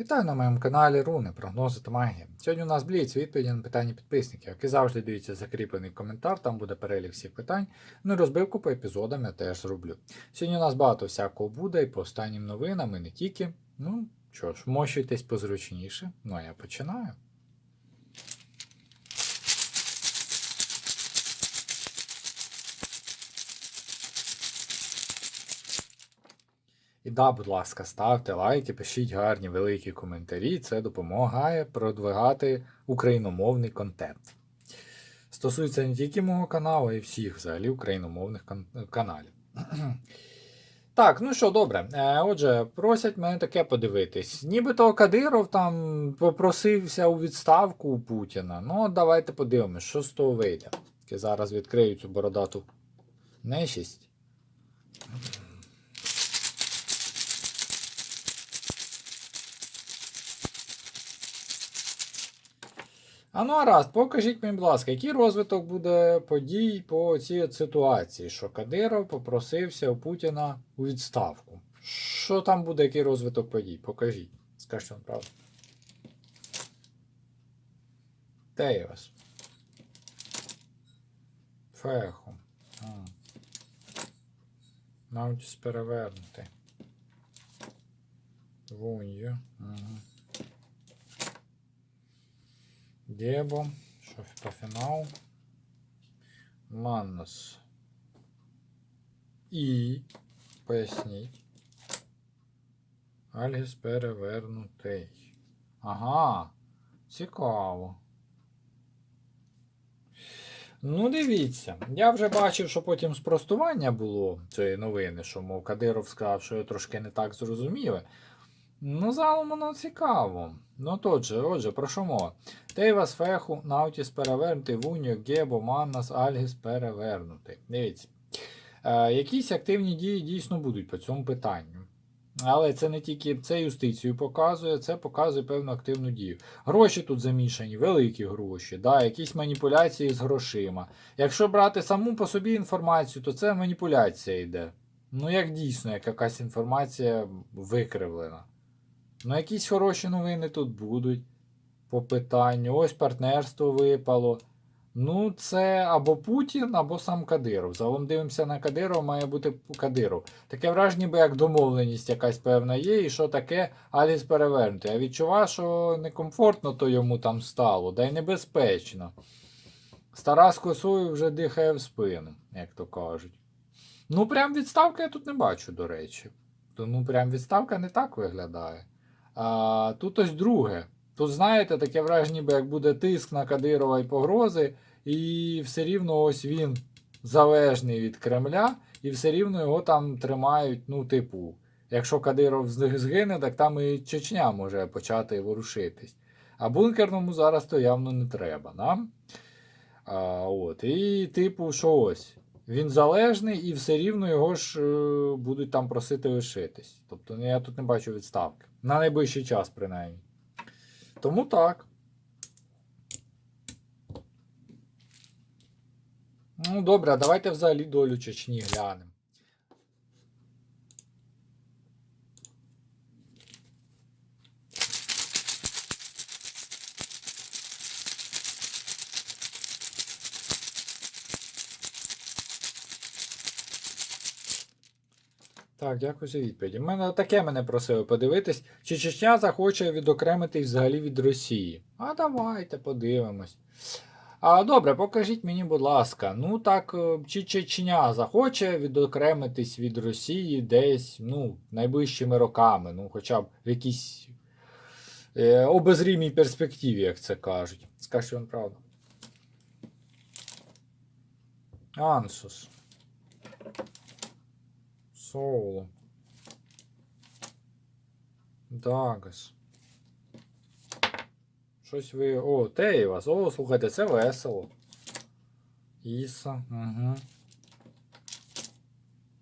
Вітаю на моєму каналі Руни, прогнози та магія. Сьогодні у нас бліц відповіді на питання підписників, які завжди дивіться закріплений коментар, там буде перелік всіх питань. Ну і розбивку по епізодам я теж зроблю. Сьогодні у нас багато всякого буде і по останнім новинам, і не тільки. Ну що ж, вмощуйтесь позручніше. Ну а я починаю. І да, будь ласка, ставте лайки, пишіть гарні великі коментарі. Це допомагає продвигати україномовний контент. Стосується не тільки мого каналу, а й всіх взагалі україномовних кан- каналів. Так, ну що, добре. Е, Отже, просять мене таке подивитись. Нібито Кадиров там попросився у відставку у Путіна. Ну, давайте подивимось, що з того вийде. Я зараз відкрию цю бородату нечість. А ну а раз, покажіть мені, будь ласка, який розвиток буде подій по цій ситуації, що Кадиров попросився у Путіна у відставку. Що там буде, який розвиток подій? Покажіть. Скажіть вам правду. Теєвас. Феху. Наутіс перевернути. Вунью. Ага. Дебо, що по фінал. Маннос. І. Поясніть. Альгіс перевернутий. Ага. Цікаво. Ну, дивіться. Я вже бачив, що потім спростування було цієї новини, що, мов, Кадиров сказав, що я трошки не так зрозуміли. Ну, загалом воно цікаво. Ну, отже, отже, про що мова? Тейвас Феху, Наутіс перевернутий, Вуньо, Гебо, Маннас, Альгіс перевернутий. Дивіться. Е, якісь активні дії дійсно будуть по цьому питанню. Але це не тільки це юстицію показує, це показує певну активну дію. Гроші тут замішані, великі гроші, да, якісь маніпуляції з грошима. Якщо брати саму по собі інформацію, то це маніпуляція йде. Ну, як дійсно, як якась інформація викривлена. Ну, якісь хороші новини тут будуть по питанню. Ось партнерство випало. Ну, це або Путін, або сам Кадиров. Загалом дивимося на Кадирова, має бути Кадиров. Таке враження, ніби як домовленість якась певна є, і що таке Аліс перевернути. Я відчуваю, що некомфортно то йому там стало, да й небезпечно. Стара з косою вже дихає в спину, як то кажуть. Ну, прям відставки я тут не бачу, до речі. То, ну, прям відставка не так виглядає. А, тут ось друге. Тут, знаєте, таке враження, ніби як буде тиск на Кадирова і погрози, і все рівно ось він залежний від Кремля, і все рівно його там тримають, ну, типу, якщо Кадиров згине, так там і Чечня може почати ворушитись. А бункерному зараз то явно не треба. Да? А, от. І, типу, що ось. Він залежний і все рівно його ж е, будуть там просити лишитись. Тобто ну, я тут не бачу відставки. На найближчий час, принаймні. Тому так. Ну, добре, а давайте взагалі долю Чечні глянемо. Так, дякую за відповіді. Мене таке мене просили подивитись, чи Чечня захоче відокремитись взагалі від Росії. А давайте подивимось. А добре, покажіть мені, будь ласка, ну так, е, чи Чечня захоче відокремитись від Росії десь ну, найближчими роками, ну, хоча б в якійсь е, обозрімій перспективі, як це кажуть. Скажіть вам правду. Ансус. Соуло. Дагас. Щось ви. О, Тейвас. О, слухайте, це весело. Іса. Угу.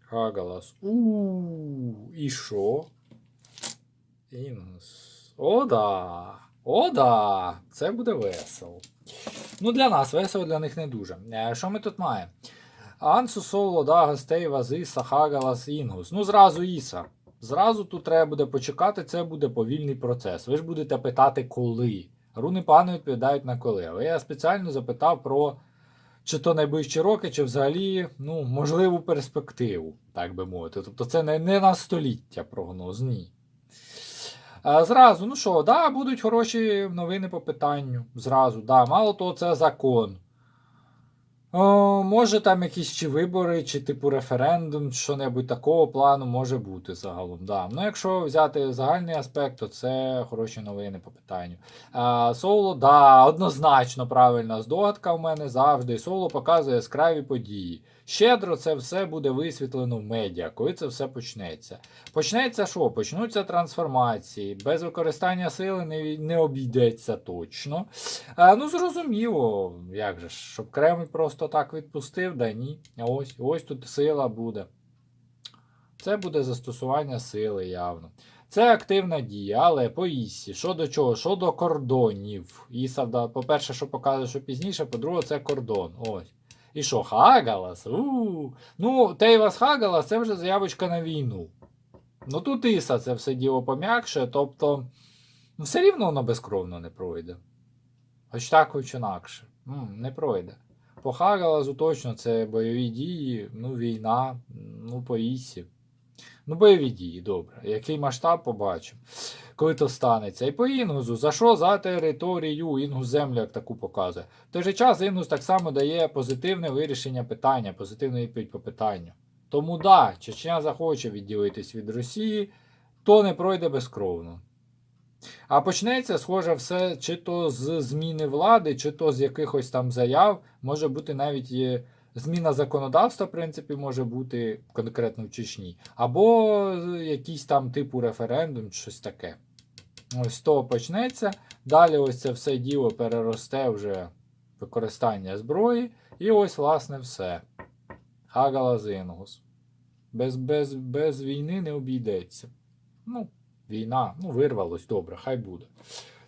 Хагалас. у І що? Інгус. О, да. О, да. Це буде весело. Ну, для нас весело, для них не дуже. Е, Що ми тут маємо? Ансу Соло, Дагас, Тейвас, Іса, Хагалас, Інгус. Ну, зразу Іса. Зразу тут треба буде почекати, це буде повільний процес. Ви ж будете питати, коли. Руни пану відповідають на коли. Але я спеціально запитав про чи то найближчі роки, чи взагалі ну, можливу перспективу, так би мовити. Тобто це не, не на століття прогноз, ні. А, зразу, ну що, да, будуть хороші новини по питанню. Зразу, да. Мало того, це закон. О, може там якісь чи вибори, чи типу референдум, що-небудь такого плану може бути загалом. Да. Ну, якщо взяти загальний аспект, то це хороші новини по питанню. А, Соло, да, однозначно правильна здогадка в мене завжди. Соло показує яскраві події. Щедро це все буде висвітлено в медіа, коли це все почнеться. Почнеться що? Почнуться трансформації. Без використання сили не, не обійдеться точно. А, ну, зрозуміло, як же щоб Кремль просто так відпустив, да ні. Ось, ось тут сила буде. Це буде застосування сили явно. Це активна дія, але по Іссі. Що до чого? Що до кордонів. Іса, по-перше, що показує, що пізніше, по-друге, це кордон. Ось. І що, Хагалас? у Ну, Тейвас Хагалас це вже заявочка на війну. Ну тут Іса це все діло пом'якше, тобто, ну, все рівно воно безкровно не пройде. Хоч так, хоч інакше. М, не пройде. По Хагалазу точно це бойові дії, ну, війна, ну, по Ісі. Ну, бойові дії, добре. Який масштаб побачимо, коли то станеться. І по Інгузу. За що? За територію. Інгус землю як таку показує. В той же час Інгус так само дає позитивне вирішення питання, позитивну відповідь по питанню. Тому да, Чечня захоче відділитись від Росії, то не пройде безкровно. А почнеться, схоже, все чи то з зміни влади, чи то з якихось там заяв, може бути навіть є зміна законодавства, в принципі, може бути конкретно в Чечні, або якийсь там типу референдум, щось таке. Ось з того почнеться. Далі ось це все діло переросте вже використання зброї. І ось, власне, все. Хагалазингус. Без, без, без війни не обійдеться. Ну, війна, ну, вирвалось, добре, хай буде.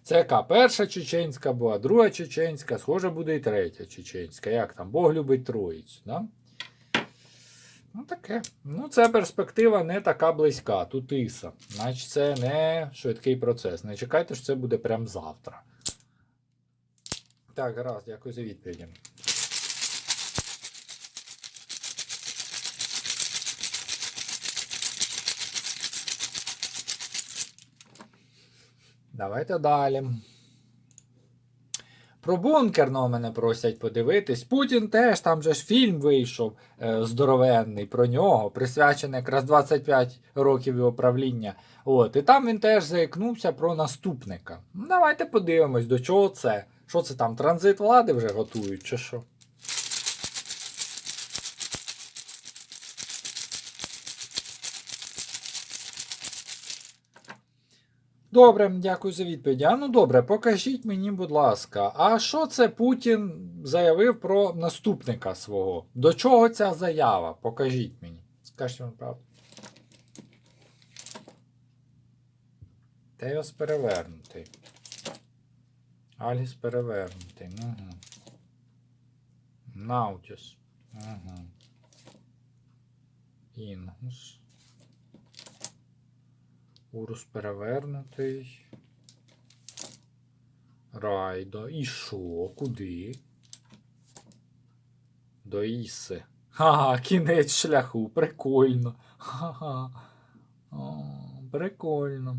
Це яка перша чеченська була, друга чеченська, схоже, буде і третя чеченська. Як там? Бог любить троїцю. Да? Ну, таке. Ну, це перспектива не така близька. Тут іса. Значить, це не швидкий процес. Не чекайте, що це буде прямо завтра. Так, гаразд, дякую за відповіді. Давайте далі. Про бункерного мене просять подивитись. Путін теж, там же ж фільм вийшов е, здоровенний про нього, присвячений якраз 25 років його правління. От, і там він теж заікнувся про наступника. Ну, Давайте подивимось, до чого це. Що це там, транзит влади вже готують, чи що? Добре, дякую за відповідь. А ну добре, покажіть мені, будь ласка, а що це Путін заявив про наступника свого? До чого ця заява? Покажіть мені. Скажіть вам правду. Теос перевернутий. Аліс перевернутий. Угу. Наутіс. Угу. Інгус. Урус перевернутий. Райдо. І що? Куди? До Іси. Ха, кінець шляху. Прикольно. Ха-ха. Прикольно.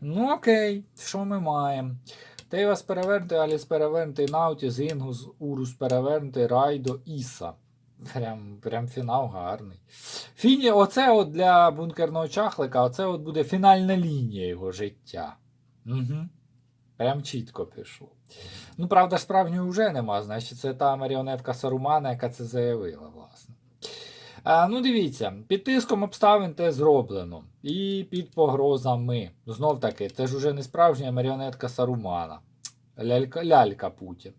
Ну, окей, що ми маємо? Тейвас перевернутий, Аліс перевернутий, Наутіс, Інгус, Урус перевернутий, Райдо, Іса. Прям, прям фінал гарний. Фіні, оце от для бункерного чахлика, оце от буде фінальна лінія його життя. Угу. Прям чітко пішло. Ну, правда, справжньої вже нема, значить, це та маріонетка Сарумана, яка це заявила, власне. А, ну, дивіться, під тиском обставин те зроблено. І під погрозами. Знов таки, це ж уже не справжня маріонетка Сарумана. Лялька, лялька Путін.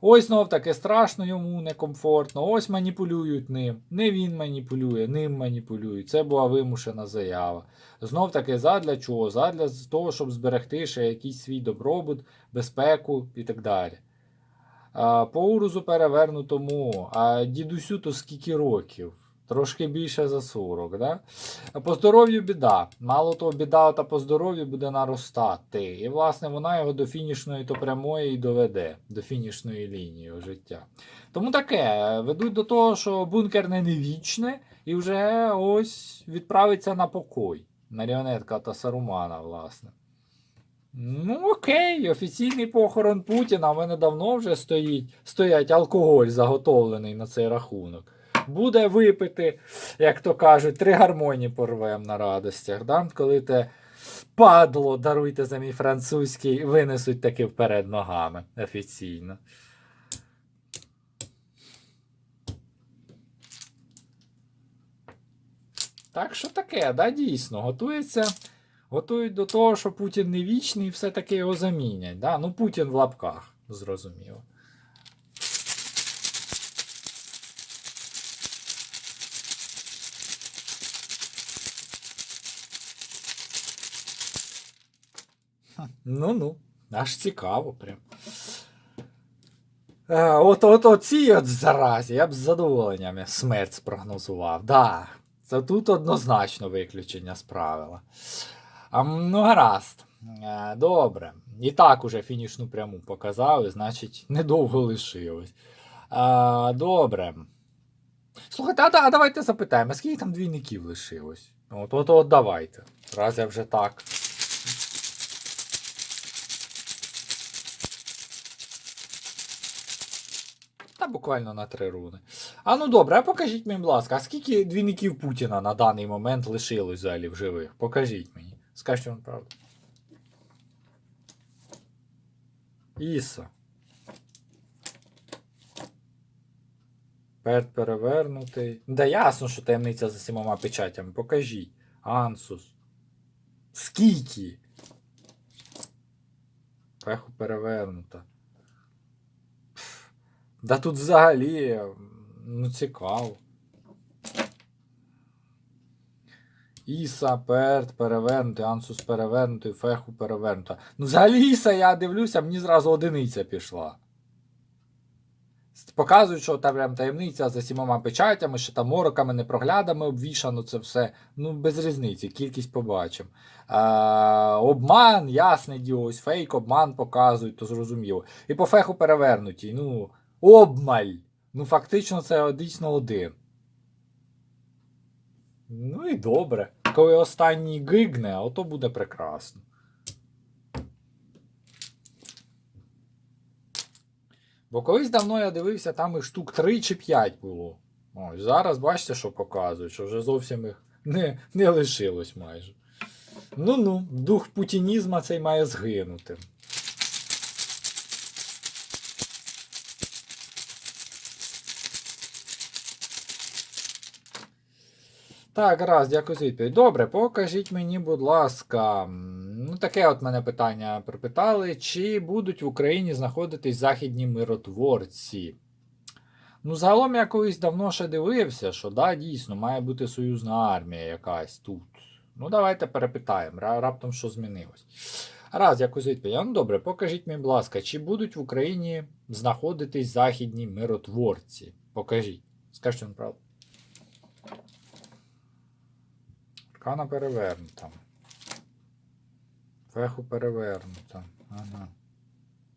Ось знов таки страшно йому, некомфортно. Ось маніпулюють ним. Не він маніпулює, ним маніпулюють. Це була вимушена заява. Знов таки, задля чого? Задля того, щоб зберегти ще якийсь свій добробут, безпеку і так далі. По урузу перевернутому, а дідусю то скільки років? Трошки більше за 40, да? По здоров'ю біда. Мало того, біда та по здоров'ю буде наростати. І, власне, вона його до фінішної то прямої і доведе, до фінішної лінії життя. Тому таке, ведуть до того, що бункерне не вічне, і вже ось відправиться на покой. Маріонетка та Сарумана, власне. Ну, окей, офіційний похорон Путіна. У мене давно вже стоїть, стоять алкоголь заготовлений на цей рахунок. Буде випити, як то кажуть, три гармоні порвем на радостях. Да? Коли те падло, даруйте за мій французький, винесуть таки вперед ногами офіційно. Так що таке, да, дійсно, готується. Готують до того, що Путін не вічний, і все-таки його замінять. Да? Ну, Путін в лапках, зрозуміло. Ха, Ну-ну, аж цікаво прям. Е, От, от оці от заразі, я б з задоволенням смерть спрогнозував. Да, це тут однозначно виключення з правила. А, ну, гаразд. Е, Добре. І так уже фінішну пряму показали, значить, недовго лишилось. А, добре. Слухайте, а, а давайте запитаємо, скільки там двійників лишилось? От, от, от давайте. Раз я вже так. Та буквально на три руни. А ну добре, а покажіть мені, будь ласка, а скільки двійників Путіна на даний момент лишилось взагалі в живих? Покажіть мені. Скажіть вам правду. Іса. Перт перевернутий. Да ясно, що таємниця за сімома печатями. Покажіть. Ансус. Скільки? Пеху перевернута. Да тут взагалі. Ну, цікаво. Іса, Перт перевернутий, Ансус перевернутий, Феху перевернута. Ну, взагалі Іса, я дивлюся, мені зразу одиниця пішла. Показують, що там прям таємниця за сімома печатями, що там мороками, непроглядами обвішано це все. Ну, без різниці, кількість побачимо. Е, обман, ясне діло, ось фейк, обман показують, то зрозуміло. І по феху перевернуті. Ну, обмаль. Ну, фактично, це дійсно один. Ну і добре. Коли останній гигне, ото буде прекрасно. Бо колись давно я дивився, там їх штук 3 чи 5 було. Ось зараз бачите, що показують, що вже зовсім їх не, не лишилось майже. Ну-ну, дух путінізма цей має згинути. Так, раз, дякую за відповідь. Добре, покажіть мені, будь ласка. Ну, таке от мене питання припитали. Чи будуть в Україні знаходитись західні миротворці? Ну, загалом я колись давно ще дивився, що да, дійсно, має бути союзна армія якась тут. Ну, давайте перепитаємо, раптом що змінилось. Раз, якось відповідь. Ну добре, покажіть мені, будь ласка, чи будуть в Україні знаходитись західні миротворці? Покажіть. Скажіть правду. Аркана перевернута. Феху перевернута. Ага.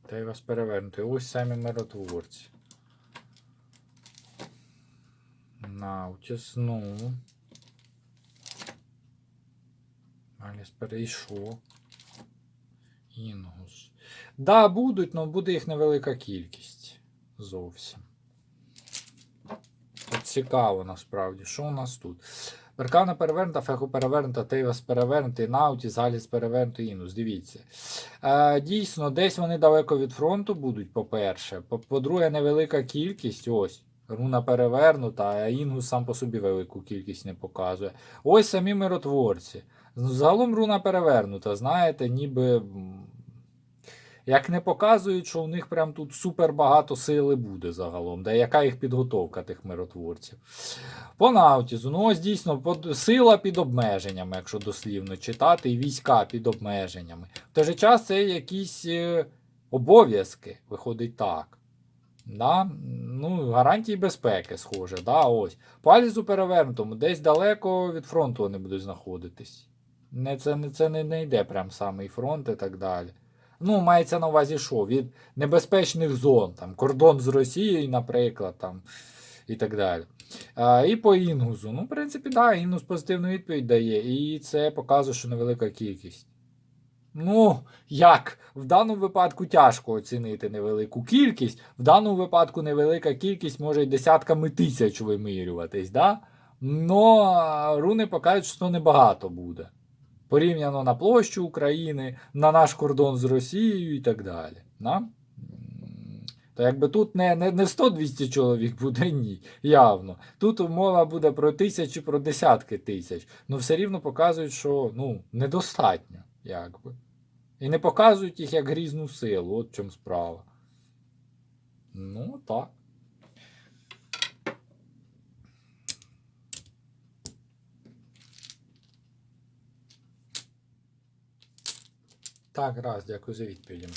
Та й вас перевернуто. І ось самі миротворці. Наутіс, ну. Аліс перейшов. Інгус. Да, будуть, але буде їх невелика кількість. Зовсім. Тут цікаво насправді, що у нас тут. Беркана перевернута, феху перевернута, Тейвас перевернутий, Наутіс, Галіс перевернутий, Інус. Дивіться. Е, дійсно, десь вони далеко від фронту будуть, по-перше. По- По-друге, невелика кількість. Ось. Руна перевернута, а Інгус сам по собі велику кількість не показує. Ось самі миротворці. Загалом руна перевернута, знаєте, ніби. Як не показують, що у них прям тут супер багато сили буде загалом, де яка їх підготовка тих миротворців. По Наутізу, ну ось дійсно сила під обмеженнями, якщо дослівно читати, і війська під обмеженнями. В той же час це якісь е, обов'язки, виходить так. Да? Ну, гарантії безпеки, схоже. Да? Ось. Палець у перевернутому, десь далеко від фронту вони будуть знаходитись. Не, це, не, це не, не йде прям самий фронт і так далі. Ну, мається на увазі, що? Від небезпечних зон, там, кордон з Росією, наприклад, там, і так далі. А, і по інгузу. Ну, в принципі, да, інгус позитивну відповідь дає, і це показує, що невелика кількість. Ну, як? В даному випадку тяжко оцінити невелику кількість. В даному випадку невелика кількість може й десятками тисяч вимірюватись, да? Но руни покажуть, що небагато буде. Порівняно на площу України, на наш кордон з Росією і так далі. Да? То якби тут не, не, не 100-200 чоловік буде, ні, явно. Тут мова буде про тисячі, про десятки тисяч. Ну все рівно показують, що ну, недостатньо, якби. І не показують їх як грізну силу, от в чому справа. Ну, так. Так, раз, дякую за відповідь.